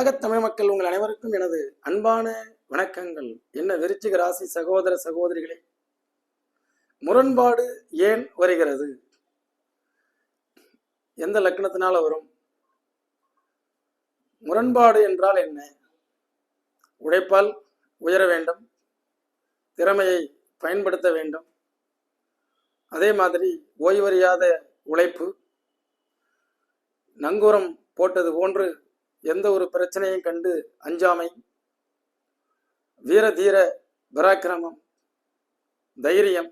உலகத் தமிழ் மக்கள் உங்கள் அனைவருக்கும் எனது அன்பான வணக்கங்கள். என்ன விருச்சிக ராசி சகோதர சகோதரிகளே முரண்பாடு ஏன் வருகிறது? எந்த லக்கணத்தினால வரும்? முரண்பாடு என்றால் என்ன? உழைப்பால் உயர வேண்டும் திறமையை பயன்படுத்த வேண்டும். அதே மாதிரி ஓய்வறியாத உழைப்பு நங்கூரம் போட்டது போன்று எந்த ஒரு பிரச்சனையும் கண்டு அஞ்சாமை வீர தீர பராக்கிரமம் தைரியம்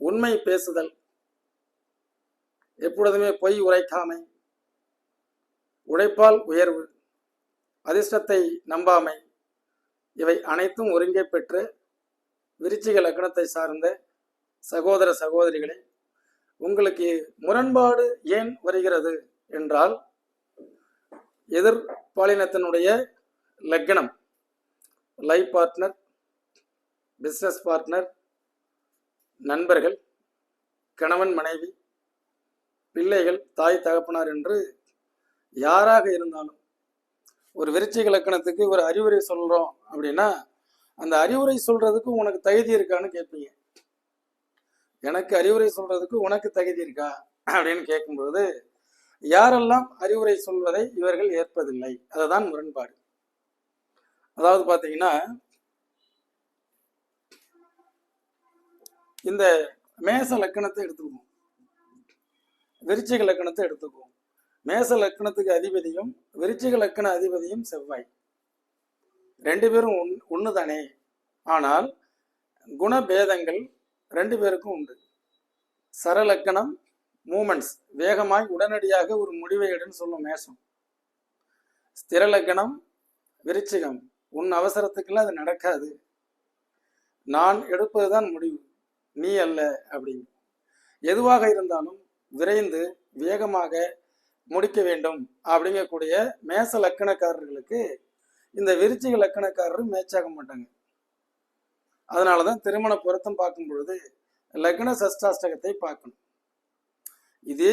உண்மை பேசுதல் எப்பொழுதுமே பொய் உரைக்காமை உழைப்பால் உயர்வு அதிர்ஷ்டத்தை நம்பாமை இவை அனைத்தும் ஒருங்கே பெற்று விருச்சிக லக்னத்தை சார்ந்த சகோதர சகோதரிகளே உங்களுக்கு முரண்பாடு ஏன் வருகிறது என்றால் எதிர் பாலினத்தினுடைய லக்னம் லைஃப் பார்ட்னர் பிஸ்னஸ் பார்ட்னர் நண்பர்கள் கணவன் மனைவி பிள்ளைகள் தாய் தகப்பனார் என்று யாராக இருந்தாலும் ஒரு விருச்சிக லக்கணத்துக்கு ஒரு அறிவுரை சொல்றோம் அப்படின்னா அந்த அறிவுரை சொல்றதுக்கு உனக்கு தகுதி இருக்கான்னு கேட்பீங்க. எனக்கு அறிவுரை சொல்றதுக்கு உனக்கு தகுதி இருக்கா அப்படின்னு கேட்கும்போது யாரெல்லாம் அறிவுரை சொல்வதை இவர்கள் ஏற்பதில்லை? அதுதான் முரண்பாடு. அதாவது பார்த்தீங்கன்னா இந்த மேச லக்கணத்தை எடுத்துக்குவோம் விருச்சிக லக்கணத்தை எடுத்துக்குவோம் மேச லக்கணத்துக்கு அதிபதியும் விருச்சிக லக்கண அதிபதியும் செவ்வாய். ரெண்டு பேரும் ஒன் ஒன்று தானே ஆனால் குணபேதங்கள் ரெண்டு பேருக்கும் உண்டு. சரலக்கணம் மூமெண்ட்ஸ். வேகமாய் உடனடியாக ஒரு முடிவை எடுன்னு சொல்லும் மேஷம் ஸ்திரலக்கணம் விருச்சிகம். உன் அவசரத்துக்கெல்லாம் அது நடக்காது. நான் எடுப்பதுதான் முடிவு. நீ அல்ல அப்படின்னு. எதுவாக இருந்தாலும் விரைந்து வேகமாக முடிக்க வேண்டும் அப்படிங்கக்கூடிய மேச லக்கணக்காரர்களுக்கு இந்த விருச்சிக லக்கணக்காரர் மேட்சாக மாட்டாங்க. அதனாலதான் திருமண பொருத்தம் பார்க்கும் பொழுது லக்ன சஷ்டாஷ்டகத்தை பார்க்கணும். இது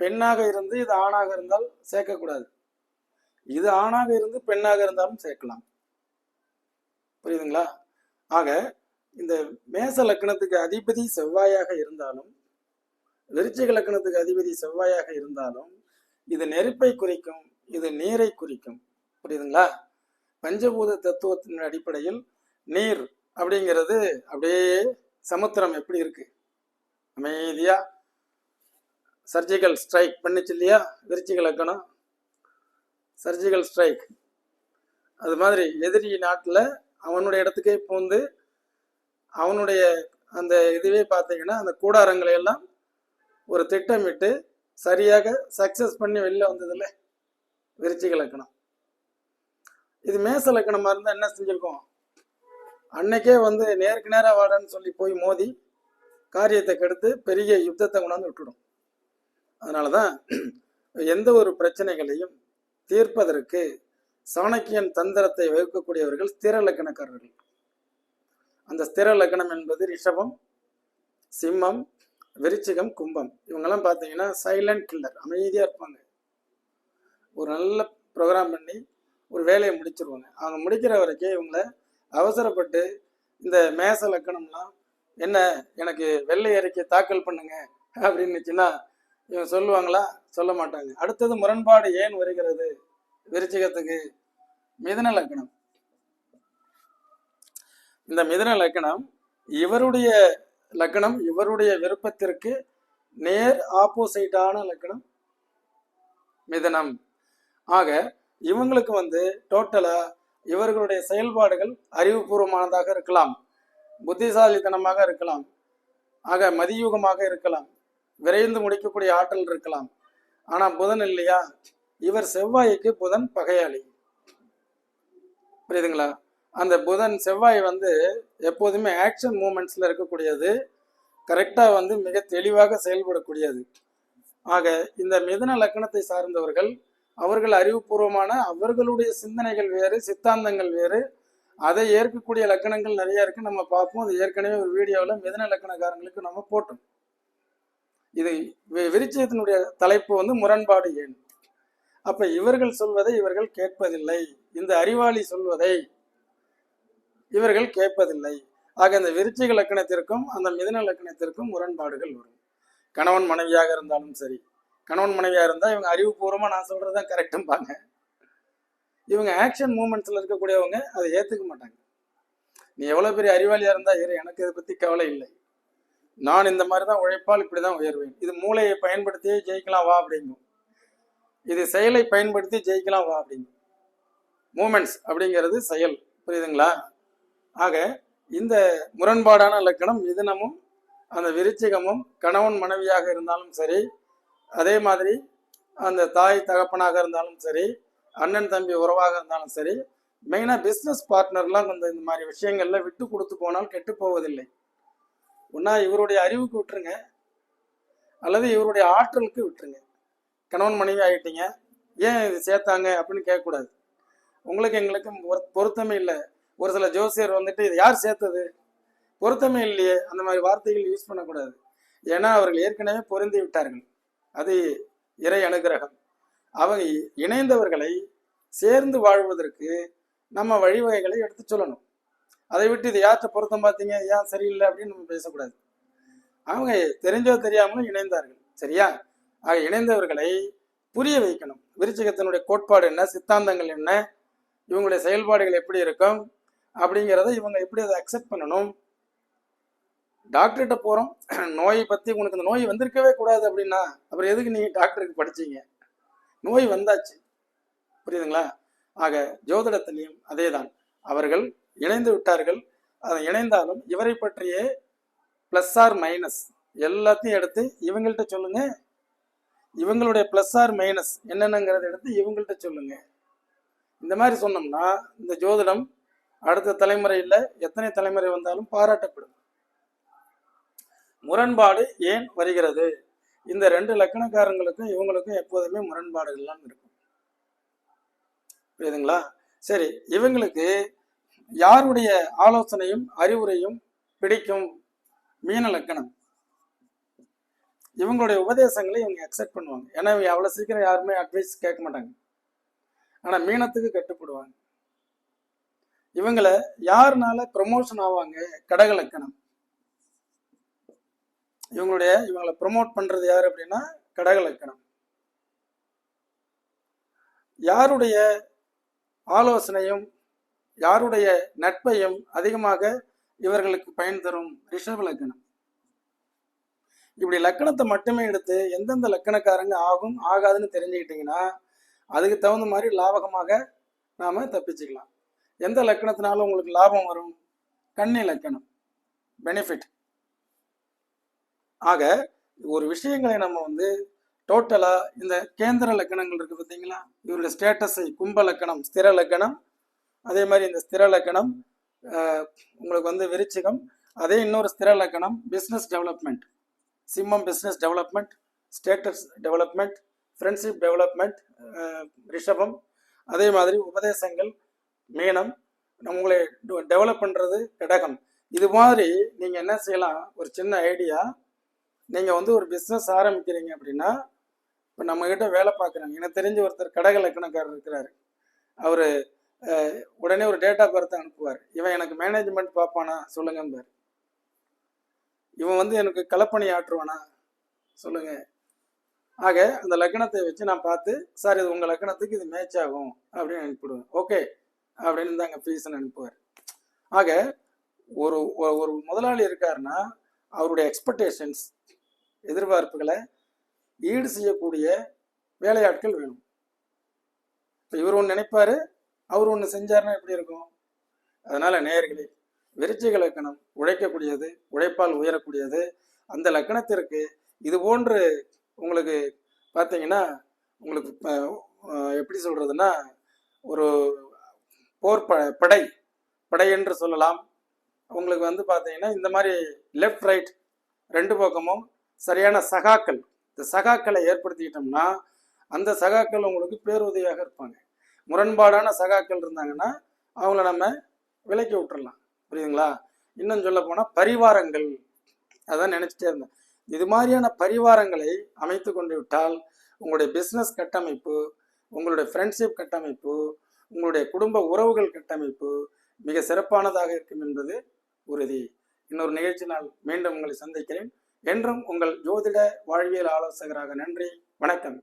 பெண்ணாக இருந்து இது ஆணாக இருந்தால் சேர்க்கக்கூடாது. இது ஆணாக இருந்து பெண்ணாக இருந்தாலும் சேர்க்கலாம். புரியுதுங்களா? ஆக இந்த மேச லக்கணத்துக்கு அதிபதி செவ்வாயாக இருந்தாலும் விருச்சிக லக்கணத்துக்கு அதிபதி செவ்வாயாக இருந்தாலும் இது நெருப்பை குறிக்கும் இது நீரை குறிக்கும். புரியுதுங்களா? பஞ்சபூத தத்துவத்தின் அடிப்படையில் நீர் அப்படிங்கிறது அப்படியே சமுத்திரம் எப்படி இருக்கு? அமைதியா சர்ஜிக்கல் ஸ்ட்ரைக் பண்ணிச்சு இல்லையா விருச்சிக லக்கணம் சர்ஜிக்கல் ஸ்ட்ரைக் அது மாதிரி எதிரி நாட்டில் அவனுடைய இடத்துக்கே பூந்து அவனுடைய அந்த இதுவே பார்த்தீங்கன்னா அந்த கூடாரங்களை எல்லாம் ஒரு திட்டமிட்டு சரியாக சக்சஸ் பண்ணி வெளில வந்ததில்ல விருச்சிக லக்கணம் இது மேச லக்கணமாக இருந்தால் என்ன செஞ்சுருக்கோம்? அன்னைக்கே வந்து நேருக்கு நேராக வாடான்னு சொல்லி போய் மோதி காரியத்தை கெடுத்து பெரிய யுத்தத்தை கொண்டாந்து விட்டுடும். அதனாலதான் எந்த ஒரு பிரச்சனைகளையும் தீர்ப்பதற்கு சாணக்கியன் தந்திரத்தை வகுக்கக்கூடியவர்கள் ஸ்திர லக்கணக்காரர்கள். அந்த ஸ்திர லக்கணம் என்பது ரிஷபம் சிம்மம் விருச்சிகம் கும்பம். இவங்கெல்லாம் பார்த்தீங்கன்னா சைலண்ட் கில்லர் அமைதியாக இருப்பாங்க. ஒரு நல்ல ப்ரோக்ராம் பண்ணி ஒரு வேலையை முடிச்சிருவாங்க. அவங்க முடிக்கிற வரைக்கும் இவங்கள அவசரப்பட்டு இந்த மேச லக்கணம்லாம் என்ன எனக்கு வெள்ளை அறிக்கை தாக்கல் பண்ணுங்க அப்படின்னுச்சுன்னா இவங்க சொல்லுவாங்களா? சொல்ல மாட்டாங்க. அடுத்தது முரண்பாடு ஏன் வருகிறது? விருச்சிகத்துக்கு மிதன லக்கணம். இந்த மிதன லக்கணம் இவருடைய லக்கணம் இவருடைய விருப்பத்திற்கு நேர் ஆப்போசிட்டான லக்கணம் மிதனம். ஆக இவங்களுக்கு வந்து டோட்டலா இவர்களுடைய செயல்பாடுகள் அறிவுபூர்வமானதாக இருக்கலாம். புத்திசாலித்தனமாக இருக்கலாம். ஆக மதியுகமாக இருக்கலாம். விரைந்து முடிக்கக்கூடிய ஆற்றல் இருக்கலாம். ஆனா புதன் இல்லையா? இவர் செவ்வாய்க்கு புதன் பகையாளி. புரியுதுங்களா? அந்த புதன் செவ்வாய் வந்து எப்போதுமே ஆக்ஷன் மூமெண்ட்ஸ்ல இருக்கக்கூடியது. கரெக்டாக வந்து மிக தெளிவாக செயல்படக்கூடியது. ஆக இந்த மிதன லக்கணத்தை சார்ந்தவர்கள் அவர்கள் அறிவுபூர்வமான அவர்களுடைய சிந்தனைகள் வேறு சித்தாந்தங்கள் வேறு. அதை ஏற்கக்கூடிய லக்கணங்கள் நிறைய இருக்கு. நம்ம பார்ப்போம். அது ஏற்கனவே ஒரு வீடியோவில் மிதன லக்கணக்காரங்களுக்கு நம்ம போட்டோம். இது வி- தலைப்பு வந்து முரண்பாடு ஏன் அப்ப இவர்கள் சொல்வதை இவர்கள் கேட்பதில்லை. இந்த அறிவாளி சொல்வதை இவர்கள் கேட்பதில்லை. ஆக இந்த விருச்சிக லக்கணத்திற்கும் அந்த மிதன லக்கணத்திற்கும் முரண்பாடுகள் வரும். கணவன் மனைவியாக இருந்தாலும் சரி. கணவன் மனைவியா இருந்தா இவங்க அறிவுபூர்வமா நான் சொல்றதுதான் கரெக்டும்பாங்க இவங்க ஆக்ஷன் மூமெண்ட்ஸ்ல இருக்கக்கூடியவங்க அதை ஏத்துக்க மாட்டாங்க. நீ எவ்வளவு பெரிய அறிவாளியா இருந்தா இரு எனக்கு இதை பத்தி கவலை இல்லை. நான் இந்த மாதிரி தான் உழைப்பால் இப்படி தான் உயர்வேன். இது மூளையை பயன்படுத்தியே ஜெயிக்கலாம் வா அப்படிங்கும் இது செயலை பயன்படுத்தி ஜெயிக்கலாம் வா அப்படிங்கும் மூமெண்ட்ஸ் அப்படிங்கிறது செயல். புரியுதுங்களா? ஆக இந்த முரண்பாடான லக்கணம் மிதுனமும் அந்த விருச்சிகமும் கணவன் மனைவியாக இருந்தாலும் சரி அதே மாதிரி அந்த தாய் தகப்பனாக இருந்தாலும் சரி அண்ணன் தம்பி உறவாக இருந்தாலும் சரி மெயினாக பிஸ்னஸ் பார்ட்னர்லாம் கொஞ்சம் இந்த மாதிரி விஷயங்கள்ல விட்டு கொடுத்து போனால் கெட்டு போவதில்லை. ஒன்றா இவருடைய அறிவுக்கு விட்டுருங்க. அல்லது இவருடைய ஆற்றலுக்கு விட்டுருங்க. கணவன் மனைவி ஆகிட்டீங்க ஏன் இது சேர்த்தாங்க அப்படின்னு கேட்கக்கூடாது. உங்களுக்கு எங்களுக்கும் பொருத்தமே இல்லை. ஒரு சில ஜோசியர் வந்துட்டு இது யார் சேர்த்தது? பொருத்தமே இல்லையே. அந்த மாதிரி வார்த்தைகள் யூஸ் பண்ணக்கூடாது. ஏன்னா அவர்கள் ஏற்கனவே பொருந்தி விட்டார்கள். அது இறை அனுகிரகம். அவங்க இணைந்தவர்களை சேர்ந்து வாழ்வதற்கு நம்ம வழிவகைகளை எடுத்து சொல்லணும். அதை விட்டு இது யார்கிட்ட பொருத்தம் பார்த்தீங்க? ஏன் சரியில்லை அப்படின்னு நம்ம பேசக்கூடாது. அவங்க தெரிஞ்சோ தெரியாமலும் இணைந்தார்கள். சரியா? ஆக இணைந்தவர்களை புரிய வைக்கணும். விருச்சிகத்தினுடைய கோட்பாடு என்ன? சித்தாந்தங்கள் என்ன? இவங்களுடைய செயல்பாடுகள் எப்படி இருக்கும்? அப்படிங்கிறத இவங்க எப்படி அதை அக்செப்ட் பண்ணணும்? டாக்டர்கிட்ட போகிறோம் நோயை பற்றி உனக்கு இந்த நோய் வந்திருக்கவே கூடாது அப்படின்னா அப்புறம் எதுக்கு நீங்கள் டாக்டருக்கு படிச்சீங்க? நோய் வந்தாச்சு. புரியுதுங்களா? ஆக ஜோதிடத்திலையும் அதேதான். அவர்கள் இணைந்து விட்டார்கள். அதை இணைந்தாலும் இவரை பற்றிய ப்ளஸ் ஆர் மைனஸ் எல்லாத்தையும் எடுத்து இவங்கள்ட்ட சொல்லுங்க. இவங்களுடைய ப்ளஸ் ஆர் மைனஸ் என்னென்னங்கிறத எடுத்து இவங்கள்ட்ட சொல்லுங்க. இந்த மாதிரி சொன்னோம்னா இந்த ஜோதிடம் அடுத்த தலைமுறையில் எத்தனை தலைமுறை வந்தாலும் பாராட்டப்படும். முரண்பாடு ஏன் வருகிறது? இந்த ரெண்டு லக்கணக்காரங்களுக்கும் இவங்களுக்கும் எப்போதுமே முரண்பாடுகள்லாம் இருக்கும். புரியுதுங்களா? சரி இவங்களுக்கு யாருடைய ஆலோசனையும் அறிவுரையும் பிடிக்கும் மீன லக்கணம்? இவங்களுடைய உபதேசங்களை இவங்க அக்செப்ட் பண்ணுவாங்க. ஏன்னா இவங்க அவ்வளோ சீக்கிரம் யாருமே அட்வைஸ் கேட்க மாட்டாங்க. ஆனால் மீனத்துக்கு கட்டுப்படுவாங்க. இவங்களை யாருனால ப்ரமோஷன் ஆவாங்க? கடக லக்கணம். இவங்களுடைய இவங்களை ப்ரொமோட் பண்றது யார் அப்படின்னா கடக லக்கணம். யாருடைய ஆலோசனையும் யாருடைய நட்பையும் அதிகமாக இவர்களுக்கு பயன் தரும் ரிஷப லக்கணம் இப்படி லக்கணத்தை மட்டுமே எடுத்து எந்தெந்த லக்கணக்காரங்க ஆகும் ஆகாதுன்னு தெரிஞ்சுக்கிட்டீங்கன்னா அதுக்கு தகுந்த மாதிரி லாபகமாக நாம தப்பிச்சுக்கலாம். எந்த லக்கணத்தினால உங்களுக்கு லாபம் வரும்? கண்ணி லக்கணம். பெனிஃபிட் ஆக ஒரு விஷயங்களை நம்ம வந்து டோட்டலா இந்த கேந்திர லக்கணங்கள் இருக்கு பார்த்தீங்களா? இவருடைய ஸ்டேட்டஸை கும்ப லக்கணம் ஸ்திர லக்கணம் அதே மாதிரி இந்த ஸ்திர லக்கணம் உங்களுக்கு வந்து விருச்சிகம். அதே இன்னொரு ஸ்திர லக்கணம் பிஸ்னஸ் டெவலப்மெண்ட் சிம்மம் business development status development friendship development ரிஷபம். அதே மாதிரி உபதேசங்கள் மீனம். உங்களை டெவலப் பண்ணுறது கடகம். இது மாதிரி நீங்கள் என்ன செய்யலாம்? ஒரு சின்ன ஐடியா நீங்கள் வந்து ஒரு பிஸ்னஸ் ஆரம்பிக்கிறீங்க அப்படின்னா இப்போ நம்மக்கிட்ட வேலை பார்க்குறாங்க. எனக்கு தெரிஞ்ச ஒருத்தர் கடக லக்கணக்காரர் இருக்கிறாரு. அவர் உடனே ஒரு டேட்டா பர்த் அனுப்புவார். இவன் எனக்கு மேனேஜ்மெண்ட் பார்ப்பானா? சொல்லுங்கம்பார். இவன் வந்து எனக்கு களப்பணி ஆற்றுவானா? சொல்லுங்க. ஆக அந்த லக்கணத்தை வச்சு நான் பார்த்து சார் இது உங்கள் லக்கணத்துக்கு இது மேட்ச் ஆகும் அப்படின்னு அனுப்பிவிடுவேன். ஓகே அப்படின்னு தாங்க ஃபீஸ்ன்னு அனுப்புவார். ஆக ஒரு ஒரு- ஒரு முதலாளி இருக்காருன்னா அவருடைய எக்ஸ்பெக்டேஷன்ஸ் எதிர்பார்ப்புகளை ஈடு செய்யக்கூடிய வேலையாட்கள் வேணும். இப்போ இவர் ஒன்று நினைப்பாரு அவர் ஒன்று செஞ்சாருன்னா எப்படி இருக்கும்? அதனால நேயர்களே விருச்சிக லக்கணம் உழைக்கக்கூடியது உழைப்பால் உயரக்கூடியது. அந்த லக்கணத்திற்கு இது போன்று உங்களுக்கு பார்த்தீங்கன்னா உங்களுக்கு எப்படி சொல்றதுன்னா ஒரு போர் ப படை படை என்று சொல்லலாம். உங்களுக்கு வந்து பார்த்தீங்கன்னா இந்த மாதிரி லெஃப்ட் ரைட் ரெண்டு பக்கமும் சரியான சகாக்கள். இந்த சகாக்களை ஏற்படுத்திக்கிட்டோம்னா அந்த சகாக்கள் உங்களுக்கு பேருதவியாக இருப்பாங்க. முரண்பாடான சகாக்கள் இருந்தாங்கன்னா அவங்கள நம்ம விலக்கி விட்டுறலாம். புரியுதுங்களா? இன்னும் சொல்ல போனால் பரிவாரங்கள். அதான் நினச்சிட்டே இருந்தேன். இது மாதிரியான பரிவாரங்களை அமைத்து கொண்டு விட்டால் உங்களுடைய பிஸ்னஸ் கட்டமைப்பு உங்களுடைய ஃப்ரெண்ட்ஷிப் கட்டமைப்பு உங்களுடைய குடும்ப உறவுகள் கட்டமைப்பு மிக சிறப்பானதாக இருக்கும் என்பது உறுதி. இன்னொரு நிகழ்ச்சி நாள் மீண்டும் உங்களை சந்திக்கிறேன். என்றும் உங்கள் ஜோதிட வாழ்வியல் ஆலோசகராக நன்றி. வணக்கம்.